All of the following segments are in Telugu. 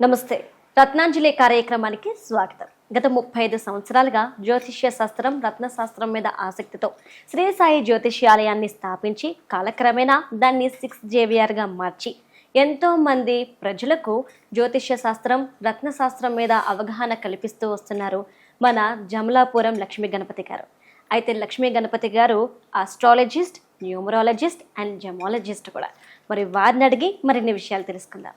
నమస్తే. రత్నాంజలి కార్యక్రమానికి స్వాగతం. గత ముప్పై ఐదు సంవత్సరాలుగా జ్యోతిష్య శాస్త్రం రత్నశాస్త్రం మీద ఆసక్తితో శ్రీ సాయి జ్యోతిష్యాలయాన్ని స్థాపించి కాలక్రమేణా దాన్ని సిక్స్ జేవిఆర్గా మార్చి ఎంతో మంది ప్రజలకు జ్యోతిష్య శాస్త్రం రత్నశాస్త్రం మీద అవగాహన కల్పిస్తూ వస్తున్నారు మన జమలాపురం లక్ష్మీ గణపతి గారు. అయితే లక్ష్మీ గణపతి గారు ఆస్ట్రాలజిస్ట్ న్యూమరాలజిస్ట్ అండ్ జమాలజిస్ట్ కూడా. మరి వారిని అడిగి మరిన్ని విషయాలు తెలుసుకుందాం.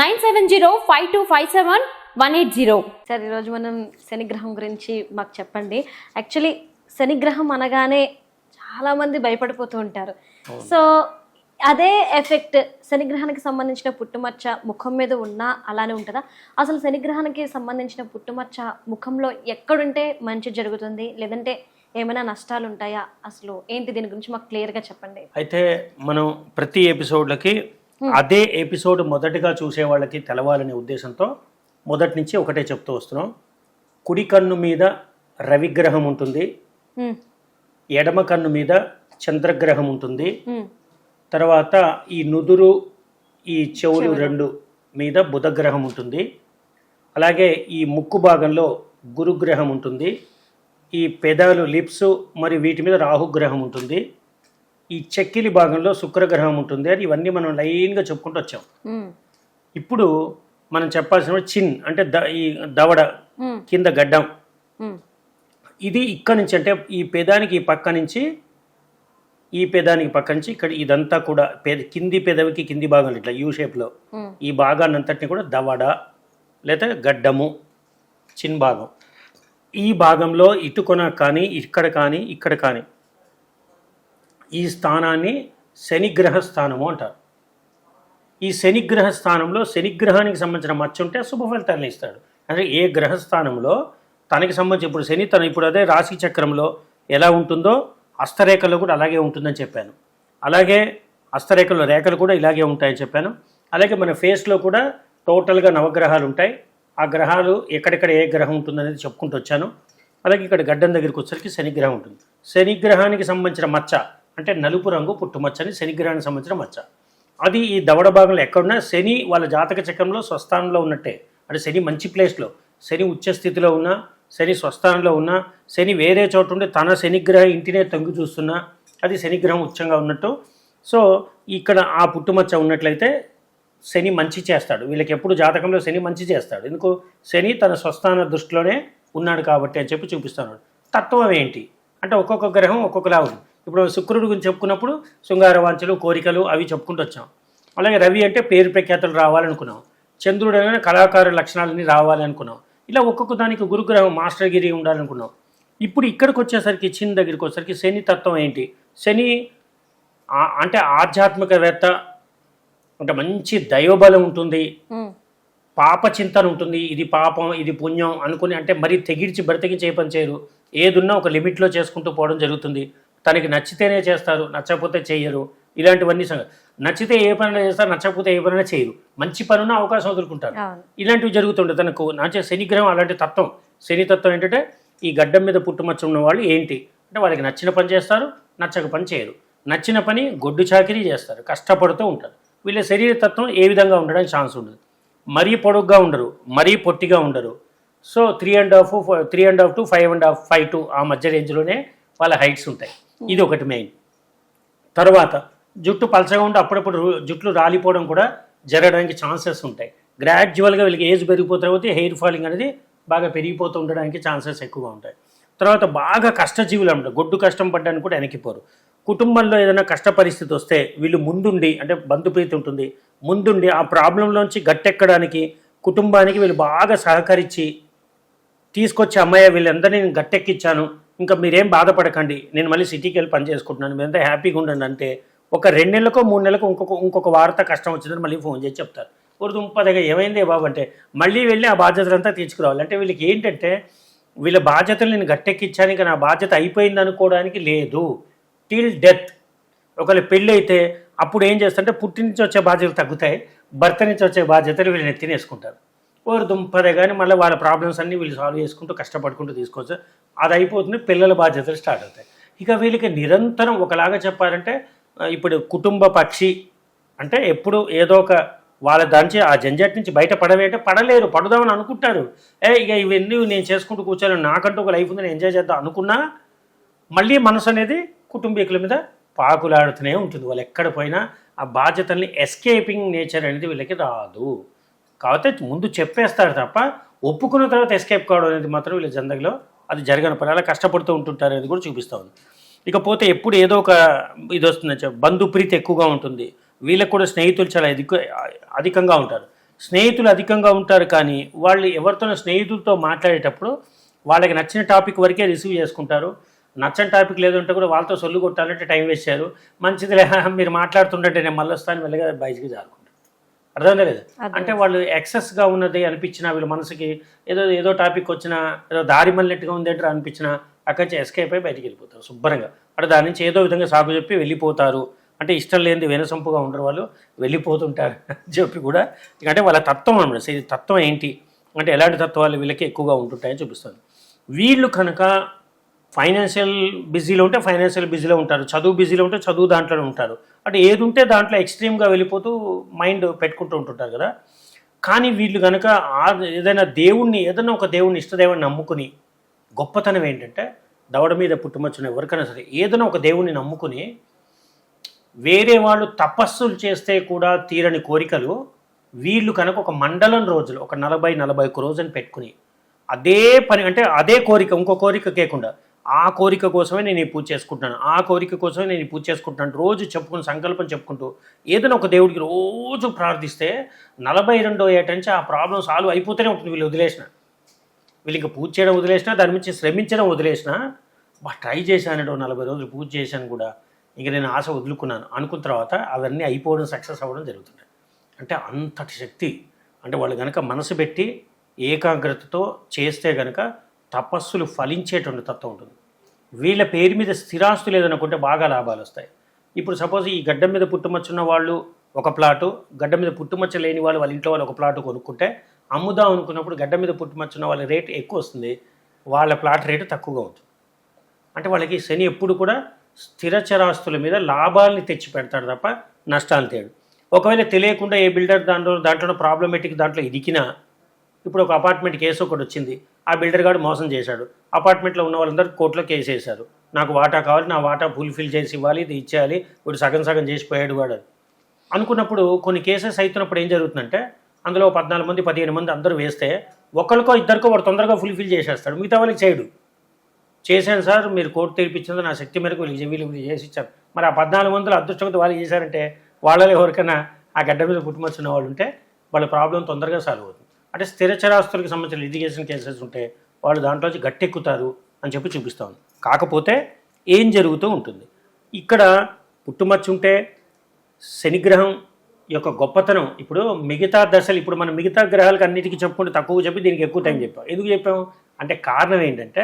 nine seven zero five two five seven one eight zero. Sir ఈరోజు మనం శనిగ్రహం గురించి మాకు చెప్పండి. యాక్చువల్లీ శనిగ్రహం అనగానే చాలామంది భయపడిపోతూ ఉంటారు. సో అదే ఎఫెక్ట్ శనిగ్రహానికి సంబంధించిన పుట్టుమచ్చ ముఖం మీద ఉన్నా అలానే ఉంటుందా? అసలు శనిగ్రహానికి సంబంధించిన పుట్టుమచ్చ ముఖంలో ఎక్కడుంటే మంచి జరుగుతుంది? లేదంటే ఏమైనా నష్టాలు ఉంటాయా? అసలు ఏంటి దీని గురించి మాకు క్లియర్గా చెప్పండి. అయితే మనం ప్రతి ఎపిసోడ్లకి అదే ఎపిసోడ్ మొదటగా చూసే వాళ్ళకి తెలవాలనే ఉద్దేశంతో మొదటి నుంచి ఒకటే చెప్తూ వస్తున్నాం. కుడి కన్ను మీద రవిగ్రహం ఉంటుంది. ఉమ్, ఎడమ కన్ను మీద చంద్రగ్రహం ఉంటుంది. ఉమ్, తర్వాత ఈ నుదురు ఈ చెవులు. రెండు మీద బుధగ్రహం ఉంటుంది. అలాగే ఈ ముక్కు భాగంలో గురుగ్రహం ఉంటుంది. ఈ పెదాలు లిప్స్ మరి వీటి మీద రాహుగ్రహం ఉంటుంది. ఈ చెక్కిలి భాగంలో శుక్రగ్రహం ఉంటుంది. అని ఇవన్నీ మనం లైన్గా చెప్పుకుంటూ వచ్చాం. ఇప్పుడు మనం చెప్పాల్సిన చిన్ అంటే ద ఈ దవడ కింద గడ్డం. ఇది ఇక్కడ నుంచి అంటే ఈ పెదానికి ఈ పక్క నుంచి ఈ పెదానికి పక్క నుంచి ఇక్కడ ఇదంతా కూడా పెద కింది పెదవికి కింది భాగంలో ఇట్లా యూ షేప్లో. ఈ భాగాన్ని అంతటిని కూడా దవడ లేదా గడ్డము చిన్ భాగం. ఈ భాగంలో ఇటుకొన కానీ ఇక్కడ కానీ ఇక్కడ కానీ ఈ స్థానాన్ని శనిగ్రహ స్థానము అంటారు. ఈ శనిగ్రహ స్థానంలో శనిగ్రహానికి సంబంధించిన మచ్చ ఉంటే శుభ ఫలితాలను ఇస్తాడు. అంటే ఏ గ్రహ స్థానంలో తనకి సంబంధించి ఇప్పుడు శని తన ఇప్పుడు అదే రాశి చక్రంలో ఎలా ఉంటుందో హస్తరేఖలో కూడా అలాగే ఉంటుందని చెప్పాను. అలాగే హస్తరేఖలో రేఖలు కూడా ఇలాగే ఉంటాయని చెప్పాను. అలాగే మన ఫేస్లో కూడా టోటల్గా నవగ్రహాలు ఉంటాయి. ఆ గ్రహాలు ఎక్కడెక్కడ ఏ గ్రహం ఉంటుందనేది చెప్పుకుంటూ వచ్చాను. అలాగే ఇక్కడ గడ్డం దగ్గరికి వచ్చేసరికి శనిగ్రహం ఉంటుంది. శనిగ్రహానికి సంబంధించిన మచ్చ అంటే నలుపు రంగు పుట్టుమచ్చని శనిగ్రహానికి సంబంధించిన మచ్చ. అది ఈ దవడ భాగంలో ఎక్కడున్నా శని వాళ్ళ జాతక చక్రంలో స్వస్థానంలో ఉన్నట్టే. అంటే శని మంచి ప్లేస్లో శని ఉచ్చ స్థితిలో ఉన్నా శని స్వస్థానంలో ఉన్నా శని వేరే చోట ఉండి తన శనిగ్రహ ఇంటినే తొంగి చూస్తున్నా అది శనిగ్రహం ఉచ్చంగా ఉన్నట్టు. సో ఇక్కడ ఆ పుట్టుమచ్చ ఉన్నట్లయితే శని మంచి చేస్తాడు. వీళ్ళకి ఎప్పుడు జాతకంలో శని మంచి చేస్తాడు. ఎందుకు? శని తన స్వస్థాన దృష్టిలోనే ఉన్నాడు కాబట్టి అని చెప్పి చూపిస్తున్నాడు తత్వం ఏంటి? అంటే ఒక్కొక్క గ్రహం ఒక్కొక్కలా ఉంది. ఇప్పుడు శుక్రుడి గురించి చెప్పుకున్నప్పుడు శృంగార వాంఛలు కోరికలు అవి చెప్పుకుంటూ వచ్చాం. అలాగే రవి అంటే పేరు ప్రఖ్యాతులు రావాలనుకున్నాం. చంద్రుడు అయినా కళాకారు లక్షణాలన్నీ రావాలి అనుకున్నాం ఇలా ఒక్కొక్క దానికి గురుగ్రహం మాస్టర్గిరి ఉండాలనుకున్నాం. ఇప్పుడు ఇక్కడికి వచ్చేసరికి చిన్న దగ్గరికి వచ్చేసరికి శని తత్వం ఏంటి? శని అంటే ఆధ్యాత్మికవేత్త అంటే మంచి దైవబలం ఉంటుంది. పాప చింతన ఉంటుంది. ఇది పాపం ఇది పుణ్యం అనుకుని అంటే మరీ తెగిడిచి బరితెగించి ఏ పని చేయరు. ఏదున్నా ఒక లిమిట్లో చేసుకుంటూ పోవడం జరుగుతుంది. తనకి నచ్చితేనే చేస్తారు నచ్చకపోతే చేయరు. ఇలాంటివన్నీ నచ్చితే ఏ పనైనా చేస్తారు నచ్చకపోతే ఏ పనైనా చేయరు. మంచి పనున్న అవకాశం వదులుకుంటారు. ఇలాంటివి జరుగుతుండే తనకు అంటే శనిగ్రహం అలాంటి తత్వం. శని తత్వం ఏంటంటే ఈ గడ్డం మీద పుట్టుమచ్చ ఉన్న వాళ్ళు ఏంటి? అంటే వాళ్ళకి నచ్చిన పని చేస్తారు నచ్చక పని చేయరు. నచ్చిన పని గొడ్డు చాకిరీ చేస్తారు కష్టపడుతూ ఉంటారు. వీళ్ళ శరీర తత్వం ఏ విధంగా ఉండడానికి ఛాన్స్ ఉండదు. మరీ పొడుగ్గా ఉండరు మరీ పొట్టిగా ఉండరు. So three and half three and half to five and half five to ఆ మధ్య రేంజ్లోనే వాళ్ళ హైట్స్ ఉంటాయి. ఇది ఒకటి మెయిన్ తర్వాత జుట్టు పలచగా ఉంటే అప్పుడప్పుడు జుట్లు రాలిపోవడం కూడా జరగడానికి ఛాన్సెస్ ఉంటాయి. గ్రాడ్యువల్గా వీళ్ళకి ఏజ్ పెరిగిపోతే హెయిర్ ఫాలింగ్ అనేది బాగా పెరిగిపోతూ ఉండడానికి ఛాన్సెస్ ఎక్కువగా ఉంటాయి. తర్వాత బాగా కష్టజీవులు అనమాట. గొడ్డు కష్టం పడ్డానికి కూడా వెనక్కిపోరు. కుటుంబంలో ఏదైనా కష్ట పరిస్థితి వస్తే వీళ్ళు ముందుండి అంటే బంధుప్రీతి ఉంటుంది ముందుండి ఆ ప్రాబ్లంలోంచి గట్టెక్కడానికి కుటుంబానికి వీళ్ళు బాగా సహకరించి తీసుకొచ్చి అమ్మాయి వీళ్ళందరినీ నేను గట్టెక్కిచ్చాను. ఇంకా మీరేం బాధపడకండి. నేను మళ్ళీ సిటీకి వెళ్ళి పని చేసుకుంటున్నాను. మీరంతా హ్యాపీగా ఉండండి అంటే ఒక రెండు నెలలకో మూడు నెలలకు ఇంకొక ఇంకొక వార్త కష్టం వచ్చిందని మళ్ళీ ఫోన్ చేసి చెప్తారు. ఒక దుంపదగా ఏమైంది బాబు అంటే మళ్ళీ వెళ్ళి ఆ బాధ్యతలంతా తీసుకురావాలి. అంటే వీళ్ళకి ఏంటంటే వీళ్ళ బాధ్యతలు నేను గట్టెక్కిచ్చాను ఇంకా నా బాధ్యత అయిపోయింది అనుకోవడానికి లేదు. Till death. ఒకవేళ పెళ్ళి అయితే అప్పుడు ఏం చేస్తారంటే పుట్టి నుంచి వచ్చే బాధ్యతలు తగ్గుతాయి భర్త నుంచి వచ్చే బాధ్యతలు వీళ్ళు నెత్తినేసుకుంటారు వారు దుంపదే కానీ మళ్ళీ వాళ్ళ ప్రాబ్లమ్స్ అన్నీ వీళ్ళు సాల్వ్ చేసుకుంటూ కష్టపడుకుంటూ తీసుకోవచ్చు. అది అయిపోతుంది పిల్లల బాధ్యతలు స్టార్ట్ అవుతాయి. ఇక వీళ్ళకి నిరంతరం ఒకలాగా చెప్పాలంటే ఇప్పుడు కుటుంబ పక్షి అంటే ఎప్పుడు ఏదో ఒక వాళ్ళ దాని ఆ జంజట్ నుంచి బయట పడవే అంటే పడలేరు పడదామని అనుకుంటారు. ఏ ఇక ఇవన్నీ నేను చేసుకుంటూ కూర్చోను నాకంటూ ఒక లైఫ్ ఉంది నేను ఎంజాయ్ చేద్దాం అనుకున్నా మళ్ళీ మనసు అనేది కుటుంబీకుల మీద పాకులాడుతూనే ఉంటుంది. వాళ్ళు ఎక్కడ పోయినా ఆ బాధ్యతల్ని ఎస్కేపింగ్ నేచర్ అనేది వీళ్ళకి రాదు. కాకపోతే ముందు చెప్పేస్తారు తప్ప ఒప్పుకున్న తర్వాత ఎస్కేప్ కావడం అనేది మాత్రం వీళ్ళ జందగిలో అది జరగని పని. అలా కష్టపడుతూ ఉంటుంటారు అనేది కూడా చూపిస్తూ ఉంది. ఇకపోతే ఎప్పుడు ఏదో ఒక ఇది వస్తుంది బంధు బంధుప్రీతి ఎక్కువగా ఉంటుంది. వీళ్ళకి కూడా స్నేహితులు చాలా అధిక అధికంగా ఉంటారు. స్నేహితులు అధికంగా ఉంటారు కానీ వాళ్ళు ఎవరితోనో స్నేహితులతో మాట్లాడేటప్పుడు వాళ్ళకి నచ్చిన టాపిక్ వరకే రిసీవ్ చేసుకుంటారు. నచ్చని టాపిక్ లేదంటే కూడా వాళ్ళతో సొల్లు కొట్టాలంటే టైం వేస్ట్ మంచిది మంచిదిలే మీరు మాట్లాడుతుంటే నేను మళ్ళీ వస్తాను వెళ్ళగా బయటికి జారుకుంటాను అర్థమైందా లేదా అంటే వాళ్ళు ఎక్సెస్గా ఉన్నది అనిపించిన వీళ్ళ మనసుకి ఏదో ఏదో టాపిక్ వచ్చినా ఏదో దారి మళ్ళినట్టుగా ఉంది అంటే అనిపించిన అక్కడి నుంచి ఎస్కేప్ అయి బయటికి వెళ్ళిపోతారు శుభ్రంగా. అంటే దాని నుంచి ఏదో విధంగా సాగు చెప్పి వెళ్ళిపోతారు. అంటే ఇష్టం లేనిది వినసొంపుగా ఉండరు వాళ్ళు వెళ్ళిపోతుంటారు అని చెప్పి కూడా అంటే వాళ్ళ తత్వం అనమాట. ఈ తత్వం ఏంటి? అంటే ఎలాంటి తత్వాలు వీళ్ళకి ఎక్కువగా ఉంటుంటాయని చూపిస్తుంది. వీళ్ళు కనుక ఫైనాన్షియల్ బిజీలో ఉంటే ఫైనాన్షియల్ బిజీలో ఉంటారు. చదువు బిజీలో ఉంటే చదువు దాంట్లోనే ఉంటారు. అంటే ఏది ఉంటే దాంట్లో ఎక్స్ట్రీమ్గా వెళ్ళిపోతూ మైండ్ పెట్టుకుంటూ ఉంటుంటారు కదా. కానీ వీళ్ళు కనుక ఆ ఏదైనా దేవుణ్ణి ఏదైనా ఒక దేవుణ్ణి ఇష్టదేవుని నమ్ముకుని గొప్పతనం ఏంటంటే దవడ మీద పుట్టుమచ్చిన ఎవరికైనా సరే ఏదైనా ఒక దేవుణ్ణి నమ్ముకుని వేరే వాళ్ళు తపస్సులు చేస్తే కూడా తీరని కోరికలు వీళ్ళు కనుక ఒక మండలం రోజులు ఒక నలభై నలభై ఒక రోజుని పెట్టుకుని అదే పని అంటే అదే కోరిక ఇంకో కోరిక కేకుండా ఆ కోరిక కోసమే నేను ఈ పూజ చేసుకుంటున్నాను. ఆ కోరిక కోసమే నేను ఈ పూజ చేసుకుంటున్నాను. రోజు చెప్పుకుని సంకల్పం చెప్పుకుంటూ ఏదైనా ఒక దేవుడికి రోజు ప్రార్థిస్తే నలభై రెండో ఏట నుంచి ఆ ప్రాబ్లం సాల్వ్ అయిపోతూనే ఉంటుంది. వీళ్ళు వదిలేసిన. వీళ్ళు ఇంకా పూజ చేయడం వదిలేసినా దాని నుంచి శ్రమించడం వదిలేసినా బా ట్రై చేశాను నలభై రోజులు పూజ చేశాను కూడా. ఇంక నేను ఆశ వదులుకున్నాను. అనుకున్న తర్వాత అవన్నీ అయిపోవడం సక్సెస్ అవ్వడం జరుగుతుంది. అంటే అంతటి శక్తి. అంటే వాళ్ళు కనుక మనసు పెట్టి ఏకాగ్రతతో చేస్తే కనుక తపస్సులు ఫలించేటువంటి తత్వం ఉంటుంది. వీళ్ళ పేరు మీద స్థిరాస్తులు లేదనుకుంటే బాగా లాభాలు వస్తాయి. ఇప్పుడు సపోజ్ ఈ గడ్డ మీద పుట్టుమచ్చున్న వాళ్ళు ఒక ప్లాటు గడ్డ మీద పుట్టుమచ్చ లేని వాళ్ళు వాళ్ళ ఇంట్లో వాళ్ళు ఒక ప్లాటు కొనుక్కుంటే అమ్ముదాం అనుకున్నప్పుడు గడ్డ మీద పుట్టుమచ్చున్న వాళ్ళ రేటు ఎక్కువ వస్తుంది. వాళ్ళ ప్లాట్ రేటు తక్కువగా ఉంటుంది. అంటే వాళ్ళకి శని ఎప్పుడు కూడా స్థిర చరాస్తుల మీద లాభాలని తెచ్చి పెడతాడు తప్ప నష్టాలు తేడు. ఒకవేళ తెలియకుండా ఏ బిల్డర్ దాంట్లో దాంట్లో ప్రాబ్లమేటిక్ దాంట్లో ఇదికినా ఇప్పుడు ఒక అపార్ట్మెంట్ కేసు ఒకటి వచ్చింది. ఆ బిల్డర్ గారు మోసం చేశాడు. అపార్ట్మెంట్లో ఉన్న వాళ్ళందరూ కోర్టులో కేసు వేశారు. నాకు వాటా కావాలి నా వాటా ఫుల్ఫిల్ చేసి ఇవ్వాలి ఇది ఇచ్చేయాలి ఇప్పుడు సగం సగం చేసిపోయాడు వాడు అనుకున్నప్పుడు కొన్ని కేసెస్ అవుతున్నప్పుడు ఏం జరుగుతుందంటే అందులో పద్నాలుగు మంది పదిహేను మంది అందరూ వేస్తే ఒకరికో ఇద్దరికో వాడు తొందరగా ఫుల్ఫిల్ చేసేస్తాడు. మిగతా వాళ్ళకి చేయడు. చేశాను సార్ మీరు కోర్టు తీర్పించింది నా శక్తి మేరకు వీళ్ళు వీళ్ళు చేసి ఇచ్చారు. మరి ఆ పద్నాలుగు మందిలో అదృష్టంతో వాళ్ళు చేశారంటే వాళ్ళలో ఎవరికైనా ఆ గడ్డ మీద పుట్టుమచ్చిన వాళ్ళు ఉంటే వాళ్ళ ప్రాబ్లం తొందరగా సాల్వ్ అవుతుంది. అంటే స్థిర చరాస్తులకు సంబంధించిన లిటిగేషన్ కేసెస్ ఉంటే వాళ్ళు దాంట్లోంచి గట్టెక్కుతారు అని చెప్పి చూపిస్తా కాకపోతే ఏం జరుగుతూ ఉంటుంది? ఇక్కడ పుట్టుమచ్చ ఉంటే శనిగ్రహం యొక్క గొప్పతనం ఇప్పుడు మిగతా దశలు ఇప్పుడు మనం మిగతా గ్రహాలకు అన్నిటికీ చెప్పుకుంటే తక్కువ చెప్పి దీనికి ఎక్కువ టైం చెప్పాం. ఎందుకు చెప్పాం? అంటే కారణం ఏంటంటే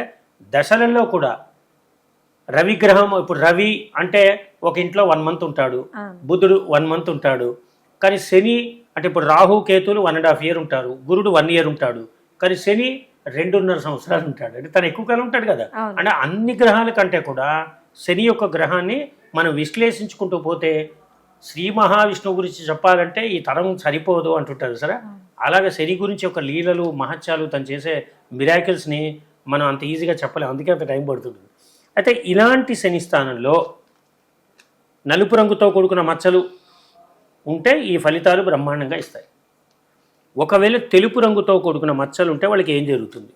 దశలలో కూడా రవి గ్రహం ఇప్పుడు రవి అంటే ఒక ఇంట్లో వన్ మంత్ ఉంటాడు బుధుడు వన్ మంత్ ఉంటాడు. కానీ శని అంటే ఇప్పుడు రాహు కేతులు వన్ అండ్ హాఫ్ ఇయర్ ఉంటారు గురుడు వన్ ఇయర్ ఉంటాడు కానీ శని రెండున్నర సంవత్సరాలు ఉంటాడు. అంటే తను ఎక్కువ కాలం ఉంటాడు కదా. అంటే అన్ని గ్రహాల కంటే కూడా శని యొక్క గ్రహాన్ని మనం విశ్లేషించుకుంటూ పోతే శ్రీ మహావిష్ణువు గురించి చెప్పాలంటే ఈ తరం సరిపోదు అంటుంటారు సరే? అలాగే శని గురించి ఒక లీలలు మహత్యాలు తను చేసే మిరాకిల్స్ని మనం అంత ఈజీగా చెప్పలేం. అందుకే అంత టైం పడుతుంది. అయితే ఇలాంటి శని స్థానంలో నలుపు రంగుతో కూడుకున్న మచ్చలు ఉంటే ఈ ఫలితాలు బ్రహ్మాండంగా ఇస్తాయి. ఒకవేళ తెలుపు రంగుతో కూడుకున్న మచ్చలు ఉంటే వాళ్ళకి ఏం జరుగుతుంది?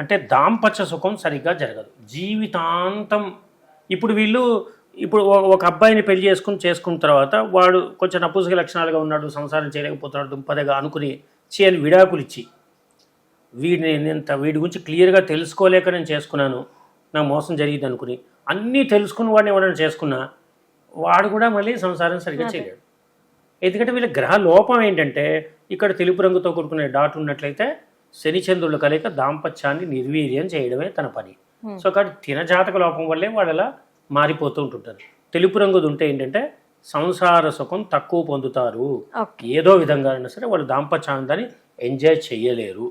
అంటే దాంపత్య సుఖం సరిగ్గా జరగదు. జీవితాంతం ఇప్పుడు వీళ్ళు ఇప్పుడు ఒక- అబ్బాయిని పెళ్ళి చేసుకుని చేసుకున్న తర్వాత వాడు కొంచెం నపుసక లక్షణాలుగా ఉన్నాడు సంసారం చేయలేకపోతున్నాడు దుంపదగా అనుకుని చేయని విడాకులు ఇచ్చి వీడిని నేను వీడి గురించి క్లియర్గా తెలుసుకోలేక నేను చేసుకున్నాను నా మోసం జరిగింది అనుకుని అన్నీ తెలుసుకుని వాడిని ఎవరైనా చేసుకున్నా వాడు కూడా మళ్ళీ సంసారం సరిగ్గా చేయలేడు. ఎందుకంటే వీళ్ళ గ్రహ లోపం ఏంటంటే ఇక్కడ తెలుపు రంగుతో కూడుకునే డాట్ ఉన్నట్లయితే శని చంద్రుల కలయిక దాంపత్యాన్ని నిర్వీర్యం చేయడమే తన పని. సో కాబట్టి తినజాతక లోపం వల్లే వాళ్ళు అలా మారిపోతూ ఉంటుంటారు తెలుపు రంగుది ఉంటే ఏంటంటే సంసార సుఖం తక్కువ పొందుతారు. ఏదో విధంగా అయినా సరే వాళ్ళు దాంపత్యాన్ని ఎంజాయ్ చేయలేరు.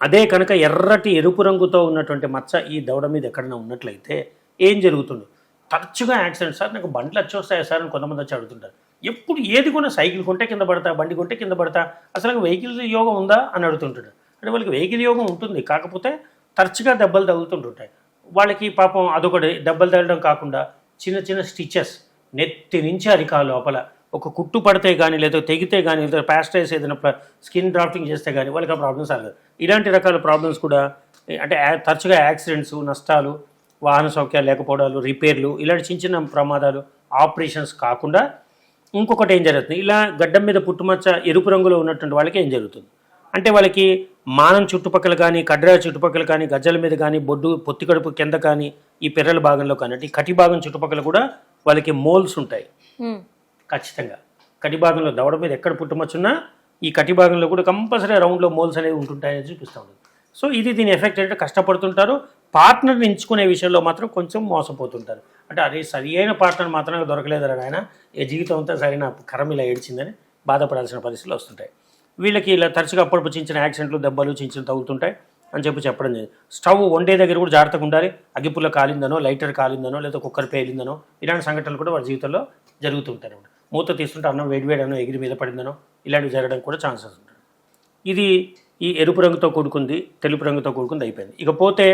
అదే కనుక ఎర్రటి ఎరుపు రంగుతో ఉన్నటువంటి మచ్చ ఈ దవడ మీద ఎక్కడైనా ఉన్నట్లయితే ఏం జరుగుతుంది? తరచుగా యాక్సిడెంట్. సార్ నాకు బండ్లు వచ్చి వస్తాయి సార్ అని కొంతమంది వచ్చి అడుగుతుంటారు. ఎప్పుడు ఏది కొన్నా సైకిల్ కొంటే కింద పడతా బండి కొంటే కింద పడతా. అసలు వెహికల్ యోగం ఉందా అని అడుగుతుంటాడు. అంటే వాళ్ళకి వెహికల్ యోగం ఉంటుంది కాకపోతే తరచుగా దెబ్బలు తగులుతుంటుంటాయి. వాళ్ళకి పాపం అదొకటి దెబ్బలు తగలడం కాకుండా చిన్న చిన్న స్టిచెస్ నెత్తి నుంచి అరికాలు లోపల. ఒక కుట్టు పడితే కానీ లేదా తెగితే కానీ లేదా ప్యాస్టైజ్ ఏదైనా స్కిన్ డ్రాఫ్టింగ్ చేస్తే కానీ వాళ్ళకి ఆ ప్రాబ్లమ్స్ అరగదు ఇలాంటి రకాల ప్రాబ్లమ్స్ కూడా అంటే తరచుగా యాక్సిడెంట్స్ నష్టాలు వాహన సౌఖ్యాలు లేకపోవడాలు రిపేర్లు ఇలాంటి చిన్న చిన్న ప్రమాదాలు ఆపరేషన్స్ కాకుండా ఇంకొకటి ఏం జరుగుతుంది? ఇలా గడ్డం మీద పుట్టుమచ్చ ఎరుపు రంగులో ఉన్నటువంటి వాళ్ళకి ఏం జరుగుతుంది? అంటే వాళ్ళకి మానం చుట్టుపక్కల కానీ కడ్రా చుట్టుపక్కల కానీ గజ్జల మీద కానీ బొడ్డు పొత్తి కడుపు కింద కానీ ఈ పెర్రల భాగంలో కానీ కటి భాగం చుట్టుపక్కల కూడా వాళ్ళకి మోల్స్ ఉంటాయి. ఖచ్చితంగా. కటి భాగంలో దవడ మీద ఎక్కడ పుట్టుమచ్చున్నా ఈ కటి భాగంలో కూడా కంపల్సరీ రౌండ్లో మోల్స్ అనేవి ఉంటుంటాయని చూపిస్తూ ఉంటుంది సో ఇది దీని ఎఫెక్ట్ అంటే కష్టపడుతుంటారు. పార్ట్నర్ని ఎంచుకునే విషయంలో మాత్రం కొంచెం మోసపోతుంటారు. అంటే అరే సరి అయిన పార్ట్నర్ మాత్రమే దొరకలేదని ఆయన ఏ జీవితం అంతా సరైన కరం ఇలా ఏడ్చిందని బాధపడాల్సిన పరిస్థితులు వస్తుంటాయి. వీళ్ళకి ఇలా తరచుగా అప్పుడు చించిన యాక్సిడెంట్లు దెబ్బలు చించిన తగులుతుంటాయి అని చెప్పి చెప్పడం లేదు. స్టవ్ వండే దగ్గర కూడా జాగ్రత్తగా ఉండాలి. అగ్గిపుల్ల కాలిందనో లైటర్ కాలిందనో లేదా కుక్కర్ పేలిందనో ఇలాంటి సంఘటనలు కూడా వాళ్ళ జీవితంలో జరుగుతుంటాయి మూత తీస్తుంటే అన్నం వేడివేడి అన్నం ఎగిరి మీద పడిందనో ఇలాంటివి జరగడం కూడా ఛాన్సెస్ ఉంటాయి. ఇది ఈ ఎరుపు రంగుతో కూడుకుంది తెలుపు రంగుతో కూడుకుంది అయిపోయింది. ఇకపోతే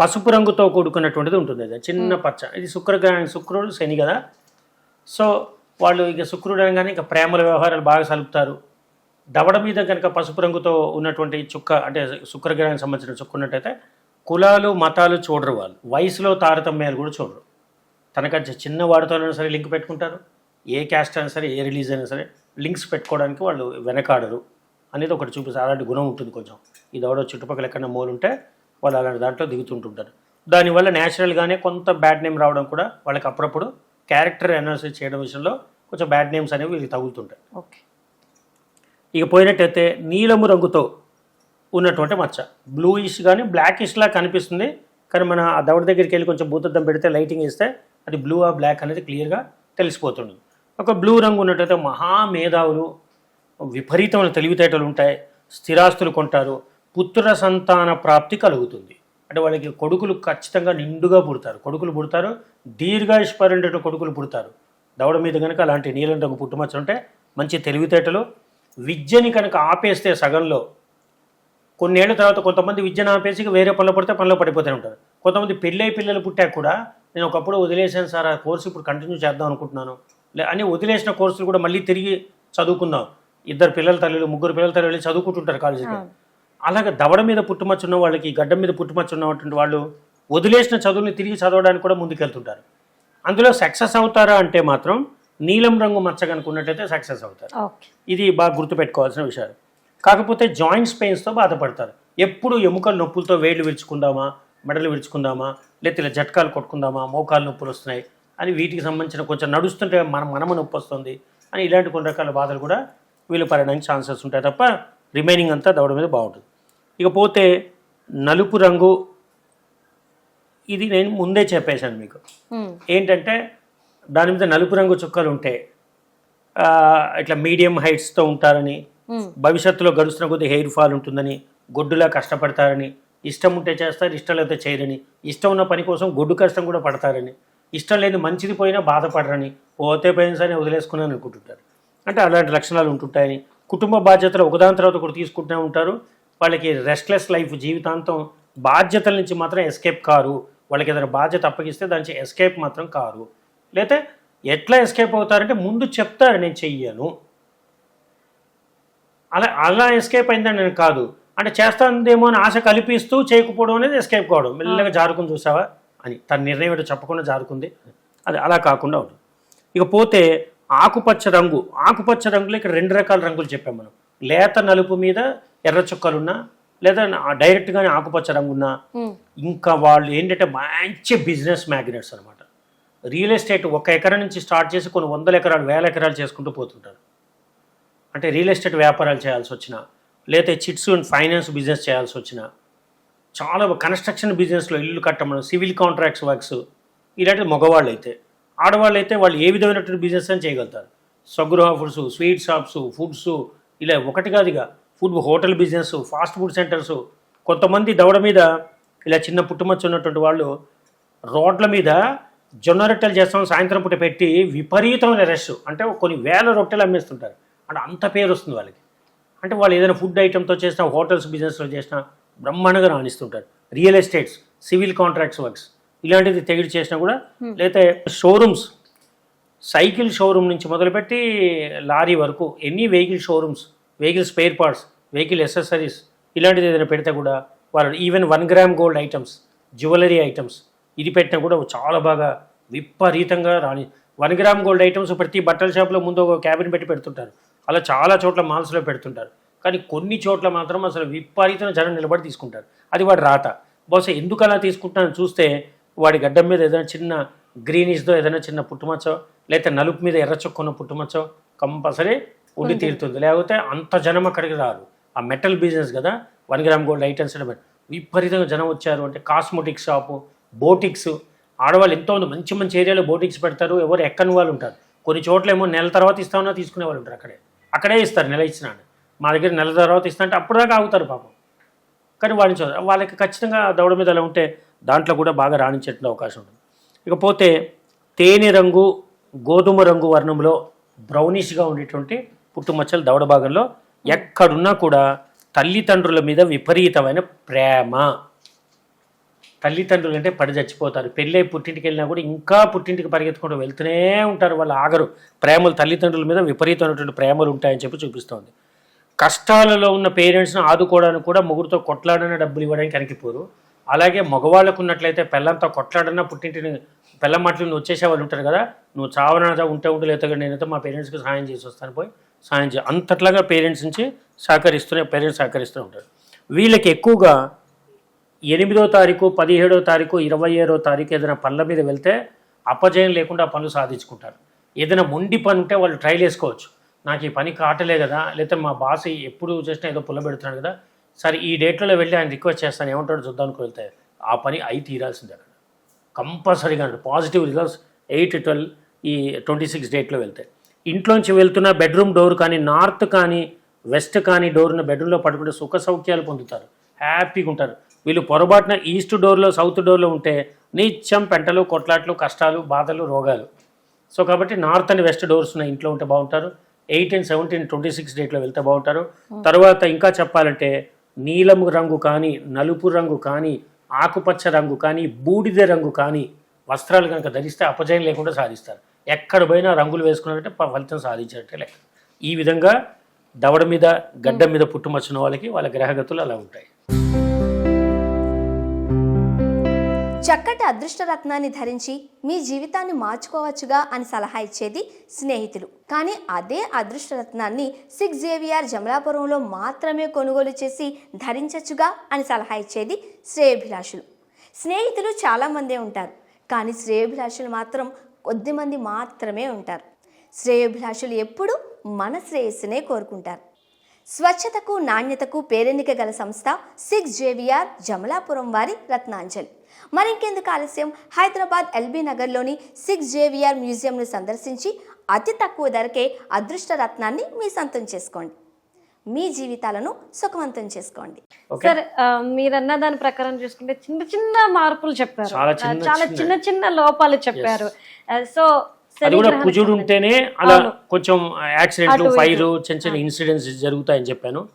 పసుపు రంగుతో కూడుకున్నటువంటిది ఉంటుంది అది. చిన్న పచ్చ. ఇది శుక్రగ్రహం శుక్రుడు శని కదా. సో వాళ్ళు ఇక శుక్రుడు అనగానే ఇక ప్రేమల వ్యవహారాలు బాగా సలుపుతారు. దవడ మీద కనుక పసుపు రంగుతో ఉన్నటువంటి చుక్క అంటే శుక్రగ్రహానికి సంబంధించిన చుక్క ఉన్నట్టయితే కులాలు మతాలు చూడరు వాళ్ళు. వయసులో తారతమ్యాలు కూడా చూడరు. తనకంటే చిన్న వాడితోనైనా సరే లింక్ పెట్టుకుంటారు. ఏ క్యాస్ట్ అయినా సరే ఏ రిలీజ్ అయినా సరే లింక్స్ పెట్టుకోవడానికి వాళ్ళు వెనకాడరు. అనేది ఒకటి చూపిస్తారు. అలాంటి గుణం ఉంటుంది కొంచెం. ఈ దవడ చుట్టుపక్కల ఎక్కడైనా మోలు ఉంటే వాళ్ళు అలాంటి దాంట్లో దిగుతుంటుంటారు. దానివల్ల న్యాచురల్గానే కొంత బ్యాడ్ నేమ్ రావడం కూడా వాళ్ళకి అప్పుడప్పుడు క్యారెక్టర్ అనాలిసిస్ చేయడం విషయంలో కొంచెం బ్యాడ్ నేమ్స్ అనేవి వీళ్ళకి తగులుతుంటాయి. ఓకే. ఇక పోయినట్టయితే నీలము రంగుతో ఉన్నటువంటి మచ్చ. బ్లూయిష్ కానీ బ్లాకిష్లా కనిపిస్తుంది. కానీ మన ఆ దవడ దగ్గరికి వెళ్ళి కొంచెం భూతద్దం పెడితే లైటింగ్ ఇస్తే అది బ్లూ ఆ బ్లాక్ అనేది క్లియర్గా తెలిసిపోతుంది. ఒక బ్లూ రంగు ఉన్నట్టయితే మహామేధావులు విపరీతమైన తెలివితేటలు ఉంటాయి. స్థిరాస్తులు కొంటారు. పుత్ర సంతాన ప్రాప్తి కలుగుతుంది. అంటే వాళ్ళకి కొడుకులు ఖచ్చితంగా నిండుగా పుడతారు. కొడుకులు పుడతారు దీర్ఘాయుష్పరుండే కొడుకులు పుడతారు. దవడ మీద కనుక అలాంటి నీలం రంగు పుట్టుమచ్చ ఉంటే మంచి తెలివితేటలు విద్యని కనుక ఆపేస్తే సగంలో కొన్నేళ్ళ తర్వాత కొంతమంది విద్యను ఆపేసి వేరే పనులు పడితే పనిలో పడిపోతూ ఉంటారు. కొంతమంది పెళ్ళై పిల్లలు పుట్టాక కూడా నేను ఒకప్పుడు వదిలేసాను సార్ ఆ కోర్సు ఇప్పుడు కంటిన్యూ చేద్దాం అనుకుంటున్నాను. లే అని వదిలేసిన కోర్సులు కూడా మళ్ళీ తిరిగి చదువుకుందాం. ఇద్దరు పిల్లల తల్లులు ముగ్గురు పిల్లల తల్లులు వెళ్ళి చదువుకుంటుంటారు కాలేజీలో అలాగే దవడ మీద పుట్టుమచ్చ ఉన్న వాళ్ళకి గడ్డం మీద పుట్టుమచ్చ ఉన్నటువంటి వాళ్ళు వదిలేసిన చదువుని తిరిగి చదవడానికి కూడా ముందుకెళ్తుంటారు. అందులో సక్సెస్ అవుతారా అంటే మాత్రం నీలం రంగు మచ్చ కనుక ఉన్నట్టయితే సక్సెస్ అవుతారు. ఇది బాగా గుర్తుపెట్టుకోవాల్సిన విషయాలు కాకపోతే జాయింట్స్ పెయిన్స్తో బాధపడతారు. ఎప్పుడు ఎముకల నొప్పులతో వేళ్ళు విరుచుకుందామా మెడలు విరుచుకుందామా లేకపోతే ఇలా జట్కాలు కొట్టుకుందామా మోకాలు నొప్పులు వస్తున్నాయి అని వీటికి సంబంధించిన కొంచెం నడుస్తుంటే మన మనమ నొప్పి వస్తుంది అని ఇలాంటి కొన్ని రకాల బాధలు కూడా వీళ్ళు పడడానికి ఛాన్సెస్ ఉంటాయి తప్ప రిమైనింగ్ అంతా దవడ మీద బాగుంటుంది. ఇకపోతే నలుపు రంగు ఇది నేను ముందే చెప్పేశాను మీకు. ఏంటంటే దాని మీద నలుపు రంగు చుక్కలు ఉంటాయి ఆ, ఇట్లా మీడియం హైట్స్తో ఉంటారని. భవిష్యత్తులో గడుస్తున్న కొద్ది హెయిర్ ఫాల్ ఉంటుందని గొడ్డులా కష్టపడతారని ఇష్టం ఉంటే చేస్తారు ఇష్టం లేకపోతే చేయరని ఇష్టం ఉన్న పని కోసం గొడ్డు కష్టం కూడా పడతారని ఇష్టం లేని మంచిది పోయినా బాధపడరని పోతే పోయిన సరే వదిలేసుకున్నాను అనుకుంటుంటారు అంటే అలాంటి లక్షణాలు ఉంటుంటాయని కుటుంబ బాధ్యతలు ఒకదాని తర్వాత ఒకటి తీసుకుంటూనే ఉంటారు వాళ్ళకి రెస్ట్లెస్ లైఫ్ జీవితాంతం బాధ్యతల నుంచి మాత్రం ఎస్కేప్ కారు. వాళ్ళకి ఏదైనా బాధ్యత అప్పగిస్తే దాని నుంచి ఎస్కేప్ మాత్రం కారు. లేతే ఎట్లా ఎస్కేప్ అవుతారంటే ముందు చెప్తారు నేను చెయ్యను. అలా అలా ఎస్కేప్ అయిందని నేను కాదు. అంటే చేస్తాందేమో అని ఆశ కల్పిస్తూ చేయకపోవడం అనేది ఎస్కేప్ కావడం. మెల్లగా జారుకుని చూసావా? అని తన నిర్ణయం ఏంటో చెప్పకుండా జారుకుంది. అది అలా కాకుండా ఉంటుంది ఇక పోతే ఆకుపచ్చ రంగు ఆకుపచ్చ రంగులో ఇక్కడ రెండు రకాల రంగులు చెప్పాం మనం. లేత నలుపు మీద ఎర్ర చుక్కలున్నా లేదా డైరెక్ట్గానే ఆకుపచ్చ రంగున్న ఇంకా వాళ్ళు ఏంటంటే మంచి బిజినెస్ మ్యాగ్నెట్స్ అనమాట రియల్ ఎస్టేట్ ఒక ఎకరం నుంచి స్టార్ట్ చేసి కొన్ని వందల ఎకరాలు వేల ఎకరాలు చేసుకుంటూ పోతుంటారు. అంటే రియల్ ఎస్టేట్ వ్యాపారాలు చేయాల్సి వచ్చిన లేదా చిట్స్ అండ్ ఫైనాన్స్ బిజినెస్ చేయాల్సి వచ్చిన చాలా కన్స్ట్రక్షన్ బిజినెస్లో ఇల్లు కట్టడం సివిల్ కాంట్రాక్ట్స్ వర్క్స్ ఇలాంటి మగవాళ్ళు అయితే ఆడవాళ్ళు అయితే వాళ్ళు ఏ విధమైనటువంటి బిజినెస్ అని చేయగలుగుతారు. Swagruha foods sweet shops foods ఇలా ఒకటి కాదుగా food hotel business fast food centres. కొంతమంది దవడ మీద ఇలా చిన్న పుట్టుమచ్చ ఉన్నటువంటి వాళ్ళు రోడ్ల మీద జొన్న రొట్టెలు చేస్తాం సాయంత్రం పూట పెట్టి విపరీతమైన రష్. అంటే కొన్ని వేల రొట్టెలు అమ్మేస్తుంటారు. అంటే అంత పేరు వస్తుంది వాళ్ళకి. అంటే వాళ్ళు ఏదైనా ఫుడ్ ఐటెంతో చేసిన హోటల్స్ బిజినెస్లో చేసిన బ్రహ్మాండంగా రాణిస్తుంటారు. Real estates civil contracts works. ఇలాంటిది తెగిడి చేసినా కూడా లేకపోతే షోరూమ్స్. సైకిల్ షోరూమ్ నుంచి మొదలుపెట్టి లారీ వరకు ఎన్ని vehicle showrooms vehicle spare parts vehicle accessories ఇలాంటిది ఏదైనా పెడితే కూడా వాళ్ళు even one gram gold items jewellery items ఇది పెట్టినా కూడా చాలా బాగా విపరీతంగా రాణి వన్ గ్రామ్ గోల్డ్ ఐటమ్స్ ప్రతి బట్టల షాప్లో ముందు ఒక క్యాబిన్ పెట్టి పెడుతుంటారు. అలా చాలా చోట్ల మాల్స్లో పెడుతుంటారు. కానీ కొన్ని చోట్ల మాత్రం అసలు విపరీతమైన జనం నిలబడి తీసుకుంటారు. అది వాడి రాత. బహుశా ఎందుకు అలా తీసుకుంటానని చూస్తే వాడి గడ్డం మీద ఏదైనా చిన్న గ్రీనిష్తో ఏదైనా చిన్న పుట్టుమచ్చో లేకపోతే నలుపు మీద ఎర్ర చొక్కున్న పుట్టుమచ్చో కంపల్సరీ ఉండి. తీరుతుంది. లేకపోతే అంత జనం అక్కడికి రారు. ఆ మెటల్ బిజినెస్ కదా వన్ గ్రామ్ గోల్డ్ ఐటమ్స్ అంటే విపరీతంగా జనం వచ్చారు అంటే కాస్మెటిక్ షాపు బోటిక్స్. ఆడవాళ్ళు ఎంతోమంది మంచి మంచి ఏరియాలో బోటిక్స్ పెడతారు ఎవరు ఎక్కని వాళ్ళు ఉంటారు. కొన్ని చోట్ల ఏమో నెల తర్వాత ఇస్తామన్నా తీసుకునే వాళ్ళు ఉంటారు అక్కడే. అక్కడే ఇస్తారు నెల ఇచ్చినా. మా దగ్గర నెల తర్వాత ఇస్తా అంటే అప్పుడు దాకా ఆగుతారు పాపం. కానీ వాళ్ళని చూడ వాళ్ళకి ఖచ్చితంగా దవడ మీద అలా ఉంటే దాంట్లో కూడా బాగా రాణించేట్లు అవకాశం ఉంటుంది. ఇకపోతే తేనె రంగు గోధుమ రంగు వర్ణంలో బ్రౌనిష్గా ఉండేటువంటి పుట్టుమచ్చలు దవడ భాగంలో ఎక్కడున్నా కూడా తల్లిదండ్రుల మీద విపరీతమైన ప్రేమ. తల్లిదండ్రులు అంటే పడి చచ్చిపోతారు. పెళ్ళై పుట్టింటికి వెళ్ళినా కూడా ఇంకా పుట్టింటికి పరిగెత్తుకుంటూ వెళ్తూనే ఉంటారు. వాళ్ళు ఆగరు. ప్రేమలు తల్లిదండ్రుల మీద విపరీతమైనటువంటి ప్రేమలు ఉంటాయని చెప్పి చూపిస్తోంది. కష్టాలలో ఉన్న పేరెంట్స్ని ఆదుకోవడానికి కూడా ముగ్గురితో కొట్లాడన డబ్బులు ఇవ్వడానికి కనికిపోరు అలాగే మగవాళ్ళకు ఉన్నట్లయితే పెళ్ళంతో కొట్లాడన్నా పుట్టింటిని పెళ్ళ మాటలు నువ్వు వచ్చేసే వాళ్ళు ఉంటారు కదా. నువ్వు చావనదా ఉంటే ఉంటే లేదా నేనైతే మా పేరెంట్స్కి సహాయం చేసి వస్తాను పోయి సాయం చే అంతట్లాగా పేరెంట్స్ నుంచి సహకరిస్తూనే పేరెంట్స్ సహకరిస్తూ ఉంటారు. వీళ్ళకి ఎక్కువగా ఎనిమిదో తారీఖు పదిహేడో తారీఖు ఇరవై ఏడో తారీఖు ఏదైనా పనుల మీద వెళ్తే అపజయం లేకుండా పనులు సాధించుకుంటారు. ఏదైనా మొండి పని ఉంటే వాళ్ళు ట్రైల్ వేసుకోవచ్చు నాకు ఈ పని కాటలే కదా లేకపోతే మా బాస్ ఎప్పుడు చేసినా ఏదో పుల్ల పెడుతున్నాడు కదా సరే ఈ డేట్లో వెళ్ళి ఆయన రిక్వెస్ట్ చేస్తాను ఏమంటాడు చూద్దానికి వెళ్తే ఆ పని అయి తీరాల్సిందే కంపల్సరీగా పాజిటివ్ రిజల్ట్స్ ఎయిట్ ట్వెల్వ్ ఈ ట్వంటీ సిక్స్ డేట్లో వెళ్తాయి ఇంట్లోంచి వెళ్తున్న బెడ్రూమ్ డోర్ కానీ నార్త్ కానీ వెస్ట్ కానీ డోర్ ఉన్న బెడ్రూమ్లో పడుకుంటే సుఖ సౌఖ్యాలు పొందుతారు. హ్యాపీగా ఉంటారు. వీళ్ళు పొరపాటున ఈస్ట్ డోర్లో సౌత్ డోర్లో ఉంటే నిత్యం పెంటలు కొట్లాట్లు కష్టాలు బాధలు రోగాలు. సో కాబట్టి నార్త్ అండ్ వెస్ట్ డోర్స్ ఉన్న ఇంట్లో ఉంటే బాగుంటారు. ఎయిటీన్ సెవెంటీన్ ట్వంటీ సిక్స్ డేట్లో వెళ్తే బాగుంటారు. తర్వాత ఇంకా చెప్పాలంటే నీలం రంగు కానీ నలుపు రంగు కానీ ఆకుపచ్చ రంగు కానీ బూడిద రంగు కానీ వస్త్రాలు కనుక ధరిస్తే అపజయం లేకుండా సాధిస్తారు. ఎక్కడ పోయినా రంగులు వేసుకున్నారంటే ఫలితం సాధించినట్టే లెక్క. ఈ విధంగా దవడ మీద గడ్డ మీద పుట్టుమచ్చిన వాళ్ళకి వాళ్ళ గ్రహగతులు అలా ఉంటాయి. చక్కటి అదృష్ట రత్నాన్ని ధరించి మీ జీవితాన్ని మార్చుకోవచ్చుగా అని సలహా ఇచ్చేది స్నేహితులు. కానీ అదే అదృష్ట రత్నాన్ని సిక్స్ జేవిఆర్ జమలాపురంలో మాత్రమే కొనుగోలు చేసి ధరించచ్చుగా అని సలహా ఇచ్చేది శ్రేయభిలాషులు. స్నేహితులు చాలామందే ఉంటారు. కానీ శ్రేయభిలాషులు మాత్రం కొద్దిమంది మాత్రమే ఉంటారు. శ్రేయోభిలాషులు ఎప్పుడూ మన శ్రేయస్సునే కోరుకుంటారు. స్వచ్ఛతకు నాణ్యతకు పేరెన్నిక గల సంస్థ సిక్స్ జేవిఆర్ జమలాపురం వారి రత్నాంజలి. మరింకెందుకు ఆలస్యం? హైదరాబాద్ ఎల్బీ నగర్లోని సిక్స్ జేవిఆర్ మ్యూజియంను సందర్శించి అతి తక్కువ ధరకే అదృష్ట రత్నాన్ని మీ సొంతం చేసుకోండి. మీ జీవితాలను సుఖవంతం చేసుకోండి. సార్ మీరన్న దాని ప్రకారం చూసుకుంటే చిన్న చిన్న మార్పులు చెప్పారు. చాలా చిన్న చిన్న- లోపాలు చెప్పారు. సో అది కూడా శనిగ్రహణం కుజుడు సంబంధించి- ఉంటేనే అలా. కొంచెం యాక్సిడెంట్లు ఫైర్ చిన్న చిన్న ఇన్సిడెంట్స్ జరుగుతాయని చెప్పాను.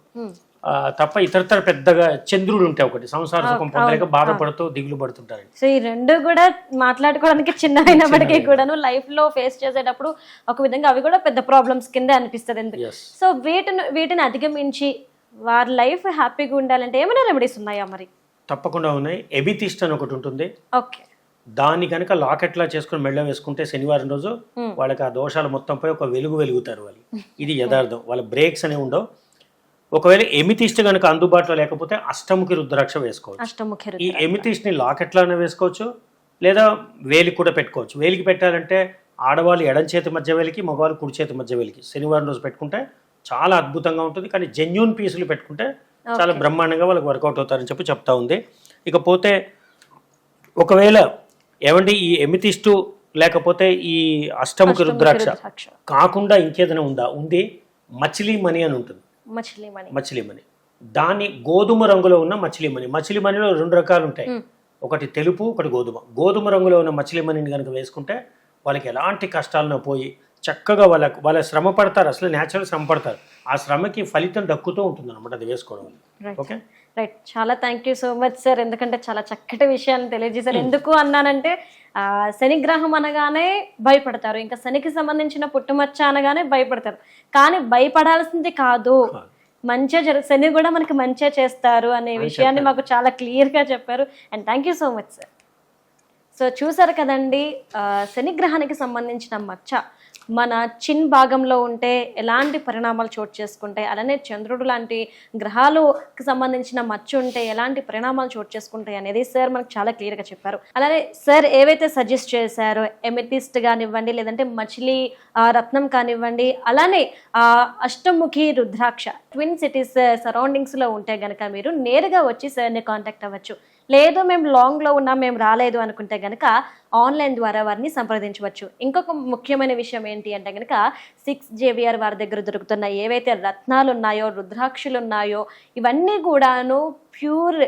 తప్ప ఇతరతర పెద్దగా చంద్రుడు ఉంటే ఒకటి సంసార సుఖం పొందలేక. బాధపడుతూ దిగులు పడుతుంటారండి. సో ఈ రెండు కూడా మాట్లాడుకోవడానికి చిన్న అయినప్పటికీ కూడాను లైఫ్లో ఫేస్ చేసేటప్పుడు ఒక విధంగా అవి కూడా పెద్ద ప్రాబ్లమ్స్ కింద అనిపిస్తుంది ఎందుకు? సో వీటిని వీటిని అధిగమించి వారి లైఫ్ హ్యాపీగా ఉండాలంటే ఏమైనా రెమెడీస్ ఉన్నాయా మరి? తప్పకుండా ఉన్నాయి. ఎబితిస్ట్ అని ఒకటి ఉంటుంది. ఓకే. దాన్ని కనుక లాకెట్లా చేసుకుని మెళ్ళ వేసుకుంటే శనివారం రోజు వాళ్ళకి ఆ దోషాలు మొత్తం పోయి ఒక వెలుగు వెలుగుతారు వాళ్ళు. ఇది యథార్థం. వాళ్ళ బ్రేక్స్ అనేవి ఉండవు. ఒకవేళ ఎమితిస్ట్ కనుక అందుబాటులో లేకపోతే అష్టముఖి రుద్రాక్ష వేసుకోవచ్చు. అష్టముఖి ఈ. ఎమితిస్ట్ని లాకెట్లానే వేసుకోవచ్చు లేదా వేలికి కూడా పెట్టుకోవచ్చు. వేలికి పెట్టాలంటే ఆడవాళ్ళు ఎడం చేతి మధ్య వేలికి మగవాళ్ళు కుడి చేతి మధ్య వేలికి. శనివారం రోజు పెట్టుకుంటే చాలా అద్భుతంగా ఉంటుంది. కానీ జెన్యున్ పీసులు పెట్టుకుంటే చాలా బ్రహ్మాండంగా వాళ్ళకి వర్కౌట్ అవుతారని చెప్పి చెప్తా ఉంది. ఇకపోతే ఒకవేళ ఏమండి ఈ ఎమితిస్టు లేకపోతే ఈ అష్టముఖి రుద్రాక్ష. కాకుండా ఇంకేదైనా ఉందా? ఉంది. మచిలీ మణి అని ఉంటుంది. మచిలీమణి. మచిలీమణి. దాని గోధుమ రంగులో ఉన్న మచిలీమణి. మచిలీమణిలో రెండు రకాలు ఉంటాయి. ఒకటి తెలుపు ఒకటి గోధుమ. గోధుమ రంగులో ఉన్న మచిలీమణిని కనుక వేసుకుంటే వాళ్ళకి ఎలాంటి కష్టాలను పోయి చక్కగా వాళ్ళ వాళ్ళ శ్రమ పడతారు. అసలు న్యాచురల్ శ్రమ పడతారు. ఆ శ్రమకి ఫలితం దక్కుతూ ఉంటుంది అనమాట అది వేసుకోవడం ఓకే? రైట్ చాలా thank you so much sir ఎందుకంటే చాలా చక్కటి విషయాన్ని తెలియజేశారు. ఎందుకు అన్నానంటే శనిగ్రహం అనగానే భయపడతారు. ఇంకా శనికి సంబంధించిన పుట్టుమచ్చ అనగానే భయపడతారు. కానీ భయపడాల్సింది కాదు. మంచిగా జరుగు శని కూడా మనకి మంచిగా చేస్తారు అనే విషయాన్ని మాకు చాలా క్లియర్గా చెప్పారు. And thank you so much sir. So చూసారు కదండి శనిగ్రహానికి సంబంధించిన మచ్చ. మన చిన్ భాగంలో ఉంటే ఎలాంటి పరిణామాలు చోటు చేసుకుంటాయి అలానే చంద్రుడు లాంటి గ్రహాలకు సంబంధించిన మచ్చ ఉంటే ఎలాంటి పరిణామాలు చోటు చేసుకుంటాయి అనేది సార్ మనకు చాలా క్లియర్గా చెప్పారు. అలానే సార్ ఏవైతే సజెస్ట్ చేశారో ఎమెథిస్ట్ కానివ్వండి లేదంటే మచిలీ రత్నం కానివ్వండి అలానే అష్టముఖి రుద్రాక్ష ట్విన్ సిటీస్ సరౌండింగ్స్లో ఉంటే గనక మీరు నేరుగా వచ్చి సార్ని కాంటాక్ట్ అవ్వచ్చు. లేదు మేము లాంగ్లో ఉన్నాం మేము రాలేదు అనుకుంటే కనుక ఆన్లైన్ ద్వారా వారిని సంప్రదించవచ్చు. ఇంకొక ముఖ్యమైన విషయం ఏంటి అంటే కనుక సిక్స్ జేవిఆర్ వారి దగ్గర దొరుకుతున్న ఏవైతే రత్నాలు ఉన్నాయో రుద్రాక్షులు ఉన్నాయో ఇవన్నీ కూడాను ప్యూర్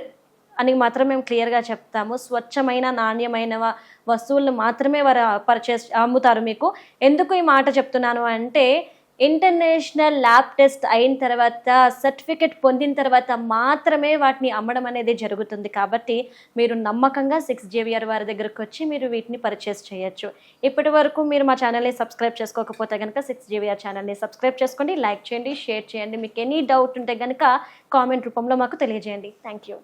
అని మాత్రం మేము క్లియర్గా చెప్తాము. స్వచ్ఛమైన నాణ్యమైన వస్తువులను మాత్రమే వారు పర్చేస్ అమ్ముతారు మీకు. ఎందుకు ఈ మాట చెప్తున్నాను అంటే ఇంటర్నేషనల్ ల్యాబ్ టెస్ట్ అయిన తర్వాత సర్టిఫికెట్ పొందిన తర్వాత మాత్రమే వాటిని అమ్మడం అనేది జరుగుతుంది. కాబట్టి మీరు నమ్మకంగా సిక్స్ జేవిఆర్ వారి దగ్గరకు వచ్చి మీరు వీటిని పర్చేస్ చేయొచ్చు. ఇప్పటి వరకు మీరు మా ఛానల్ని సబ్స్క్రైబ్ చేసుకోకపోతే కనుక సిక్స్ జేవిఆర్ ఛానల్ని సబ్స్క్రైబ్ చేసుకోండి లైక్ చేయండి షేర్ చేయండి. మీకు ఎనీ డౌట్ ఉంటే కనుక కామెంట్ రూపంలో మాకు తెలియజేయండి. Thank you.